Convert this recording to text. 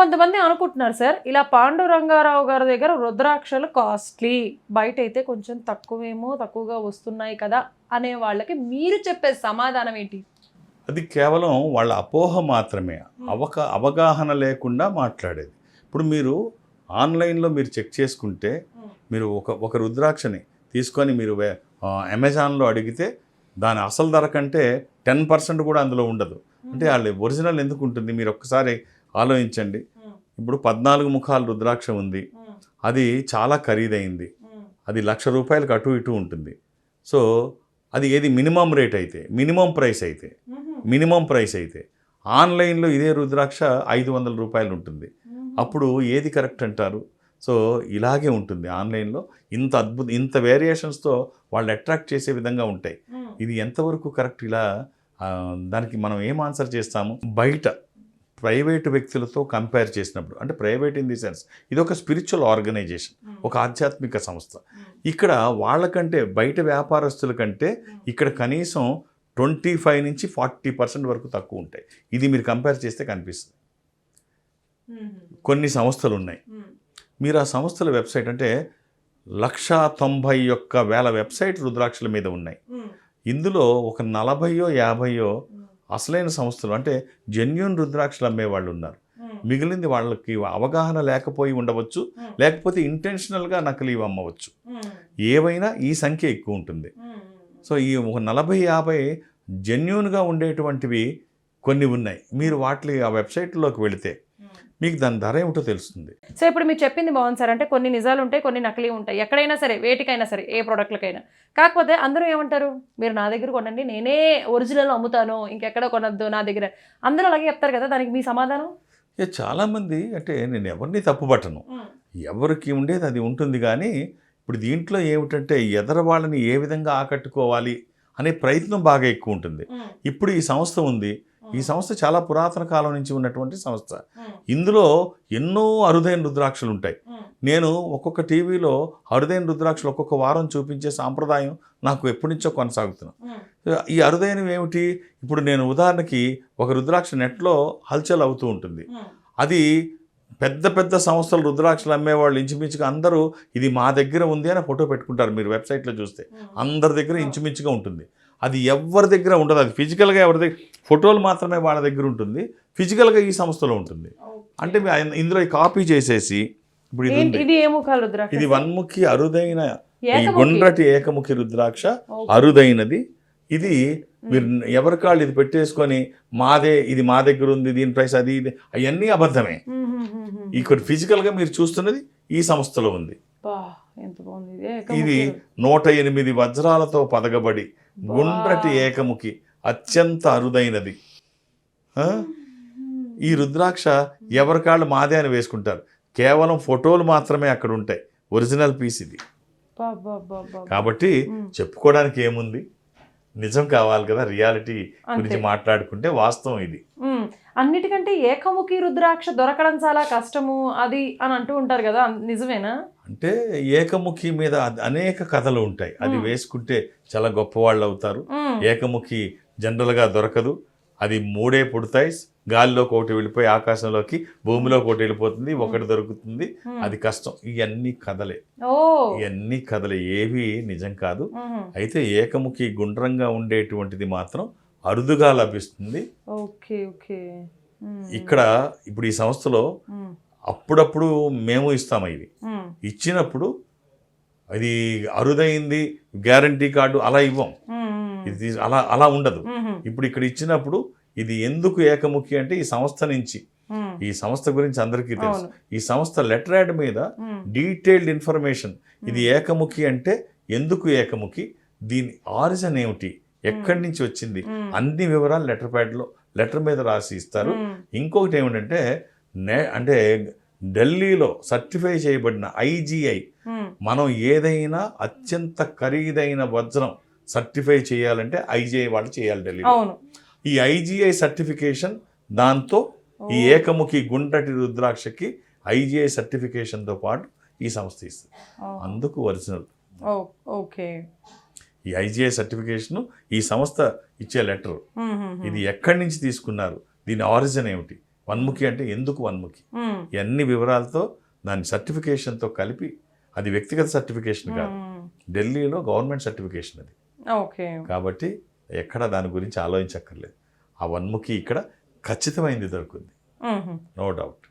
కొంతమంది అనుకుంటున్నారు సార్ ఇలా పాండురంగారావు గారి దగ్గర రుద్రాక్షలు కాస్ట్లీ. బయట అయితే కొంచెం తక్కువేమో తక్కువగా వస్తున్నాయి కదా అనే వాళ్ళకి మీరు చెప్పే సమాధానం ఏంటి? అది కేవలం వాళ్ళ అపోహ మాత్రమే. అవక అవగాహన లేకుండా మాట్లాడేది. ఇప్పుడు మీరు ఆన్లైన్లో మీరు చెక్ చేసుకుంటే మీరు ఒక ఒక రుద్రాక్షని తీసుకొని మీరు అమెజాన్లో అడిగితే దాని అసలు ధర కంటే టెన్ పర్సెంట్ కూడా అందులో ఉండదు. అంటే వాళ్ళు ఒరిజినల్ ఎందుకు ఉంటుంది? మీరు ఒక్కసారి ఆలోచించండి. ఇప్పుడు పద్నాలుగు ముఖాల రుద్రాక్ష ఉంది. అది చాలా ఖరీదైంది. అది లక్ష రూపాయలకు అటు ఇటు ఉంటుంది. సో అది ఏది మినిమం రేట్ అయితే మినిమం ప్రైస్ అయితే మినిమం ప్రైస్ అయితే ఆన్లైన్లో ఇదే రుద్రాక్ష ఐదు వందల రూపాయలు ఉంటుంది. అప్పుడు ఏది కరెక్ట్ అంటారు? సో ఇలాగే ఉంటుంది ఆన్లైన్లో. ఇంత అద్భుత ఇంత వేరియేషన్స్తో వాళ్ళు అట్రాక్ట్ చేసే విధంగా ఉంటాయి. ఇది ఎంతవరకు కరెక్ట్? ఇలా దానికి మనం ఏం ఆన్సర్ చేస్తాము? బయట ప్రైవేట్ వ్యక్తులతో కంపేర్ చేసినప్పుడు అంటే ప్రైవేట్ ఇన్ ది సెన్స్ ఇది ఒక స్పిరిచువల్ ఆర్గనైజేషన్ ఒక ఆధ్యాత్మిక సంస్థ. ఇక్కడ వాళ్ళకంటే బయట వ్యాపారస్తుల కంటే ఇక్కడ కనీసం ట్వంటీ ఫైవ్ నుంచి ఫార్టీ పర్సెంట్ వరకు తక్కువ ఉంటాయి. ఇది మీరు కంపేర్ చేస్తే కనిపిస్తుంది. కొన్ని సంస్థలు ఉన్నాయి మీరు ఆ సంస్థల వెబ్సైట్ అంటే లక్ష తొంభై ఒక్క వేల వెబ్సైట్ రుద్రాక్షల మీద ఉన్నాయి. ఇందులో ఒక నలభయో యాభయో అసలైన సంస్థలు అంటే జెన్యున్ రుద్రాక్షలు అమ్మే వాళ్ళు ఉన్నారు మిగిలింది వాళ్ళకి అవగాహన లేకపోయి ఉండవచ్చు లేకపోతే ఇంటెన్షనల్గా నకిలీ అమ్మవచ్చు. ఏవైనా ఈ సంఖ్య ఎక్కువ ఉంటుంది. సో ఈ ఒక నలభై యాభై జెన్యున్గా ఉండేటువంటివి కొన్ని ఉన్నాయి. మీరు వాటి ఆ వెబ్సైట్లోకి వెళితే మీకు దాని ధర ఏమిటో తెలుస్తుంది. సో ఇప్పుడు మీరు చెప్పింది బాగుంది సార్. అంటే కొన్ని నిజాలు ఉంటాయి కొన్ని నకిలీ ఉంటాయి. ఎక్కడైనా సరే వేటికైనా సరే ఏ ప్రోడక్ట్లకైనా. కాకపోతే అందరూ ఏమంటారు? మీరు నా దగ్గర కొనండి నేనే ఒరిజినల్ అమ్ముతాను ఇంకెక్కడ కొనద్దు నా దగ్గర. అందరూ అలాగే చెప్తారు కదా దానికి మీ సమాధానం? ఇక చాలామంది అంటే నేను ఎవరిని తప్పుపట్టను ఎవరికి ఉండేది అది ఉంటుంది కానీ ఇప్పుడు దీంట్లో ఏమిటంటే ఎదర వాళ్ళని ఏ విధంగా ఆకట్టుకోవాలి అనే ప్రయత్నం బాగా ఎక్కువ ఉంటుంది. ఇప్పుడు ఈ సంస్థ ఉంది ఈ సంస్థ చాలా పురాతన కాలం నుంచి ఉన్నటువంటి సంస్థ. ఇందులో ఎన్నో అరుదైన రుద్రాక్షలు ఉంటాయి. నేను ఒక్కొక్క టీవీలో అరుదైన రుద్రాక్షలు ఒక్కొక్క వారం చూపించే సాంప్రదాయం నాకు ఎప్పటి నుంచో కొనసాగుతున్నాను ఈ అరుదైనవి ఏమిటి? ఇప్పుడు నేను ఉదాహరణకి ఒక రుద్రాక్ష నెట్లో హల్చల్ అవుతూ ఉంటుంది. అది పెద్ద పెద్ద సంస్థలు రుద్రాక్షలు అమ్మేవాళ్ళు ఇంచుమించుగా అందరూ ఇది మా దగ్గర ఉంది అని ఫోటో పెట్టుకుంటారు మీరు వెబ్సైట్లో చూస్తే. అందరి దగ్గర ఇంచుమించుగా ఉంటుంది. అది ఎవరి దగ్గర ఉండదు అది ఫిజికల్గా ఎవరి దగ్గర? ఫోటోలు మాత్రమే వాళ్ళ దగ్గర ఉంటుంది. ఫిజికల్గా ఈ సంస్థలో ఉంటుంది. అంటే ఇందులో కాపీ చేసేసి ఇప్పుడు ఇది వన్ముఖి అరుదైన ఈ. గుండ్రటి ఏకముఖి రుద్రాక్ష. అరుదైనది. ఇది మీరు ఎవరి కాళ్ళు ఇది పెట్టేసుకొని మాదే ఇది మా దగ్గర ఉంది దీని ప్రైస్ అది ఇది అవన్నీ అబద్ధమే. ఇక్కడ ఫిజికల్గా మీరు చూస్తున్నది ఈ సంస్థలో ఉంది. ఎంత బాగుంది ఇది. నూట ఎనిమిది వజ్రాలతో పదగబడి గుండ్రటి ఏకముఖి అత్యంత అరుదైనది? ఈ రుద్రాక్ష ఎవరి కాళ్ళు మాదే అని వేసుకుంటారు కేవలం ఫోటోలు మాత్రమే అక్కడ ఉంటాయి ఒరిజినల్ పీస్ ఇది. కాబట్టి. చెప్పుకోవడానికి ఏముంది నిజం కావాలి కదా రియాలిటీ గురించి. మాట్లాడుకుంటే వాస్తవం ఇది. అన్నిటికంటే ఏకముఖి రుద్రాక్ష దొరకడం చాలా కష్టము అది అని అంటూ ఉంటారు కదా నిజమేనా? అంటే ఏకముఖి మీద అనేక కథలు ఉంటాయి. అది. వేసుకుంటే చాలా గొప్పవాళ్ళు అవుతారు. మ్మ్. ఏకముఖి జనరల్గా దొరకదు. అది మూడే పుడతాయి. గాలిలోకి ఒకటి వెళ్ళిపోయి ఆకాశంలోకి భూమిలోకి ఒకటి వెళ్ళిపోతుంది ఒకటి దొరుకుతుంది. అది కష్టం. ఇవన్నీ కథలే. ఇవన్నీ కథలే. ఏవి నిజం కాదు. అయితే ఏకముఖి గుండ్రంగా ఉండేటువంటిది మాత్రం అరుదుగా లభిస్తుంది ఓకే ఓకే. ఇక్కడ ఇప్పుడు ఈ సంస్థలో. అప్పుడప్పుడు మేము ఇస్తాము మ్మ్. ఇచ్చినప్పుడు అది అరుదైంది గ్యారంటీ కార్డు అలా ఇవ్వం. ఇది అలా అలా ఉండదు. ఇప్పుడు ఇక్కడ ఇచ్చినప్పుడు ఇది ఎందుకు ఏకముఖి అంటే ఈ సంస్థ నుంచి. ఈ సంస్థ గురించి అందరికీ తెలుసు. ఈ సంస్థ లెటర్ యాడ్ మీద. డీటెయిల్డ్ ఇన్ఫర్మేషన్ ఇది ఏకముఖి అంటే ఎందుకు ఏకముఖి దీని ఆరిజిన్ ఏమిటి ఎక్కడి నుంచి వచ్చింది. అన్ని వివరాలు లెటర్ ప్యాడ్లో లెటర్ మీద రాసి ఇస్తారు. ఇంకొకటి ఏమిటంటే నే అంటే ఢిల్లీలో సర్టిఫై చేయబడిన ఐజీఐ. మనం ఏదైనా అత్యంత ఖరీదైన వజ్రం సర్టిఫై చేయాలంటే ఐజీఐ వాళ్ళు చేయాలి ఢిల్లీలో ఈ ఐజీఐ సర్టిఫికేషన్ దాంతో ఈ. ఏకముఖి గుండ్రటి రుద్రాక్షకి ఐజీఐ సర్టిఫికేషన్తో పాటు ఈ సంస్థ ఇస్తుంది. అందుకు ఒరిజినల్ ఓకే ఈ ఐజీఐ సర్టిఫికేషన్ ఈ సంస్థ ఇచ్చే లెటర్. ఇది ఎక్కడి నుంచి తీసుకున్నారు? దీని ఆరిజిన్ ఏమిటి? వన్ముఖి అంటే ఎందుకు వన్ముఖి. ఇవన్నీ వివరాలతో దాని సర్టిఫికేషన్తో కలిపి అది వ్యక్తిగత సర్టిఫికేషన్ కాదు. ఢిల్లీలో గవర్నమెంట్ సర్టిఫికేషన్ అది. ఓకే. కాబట్టి ఎక్కడ దాని గురించి ఆలోచించక్కర్లేదు. ఆ వన్ముఖి ఇక్కడ ఖచ్చితమైంది దొరుకుతుంది మ్మ్. No doubt.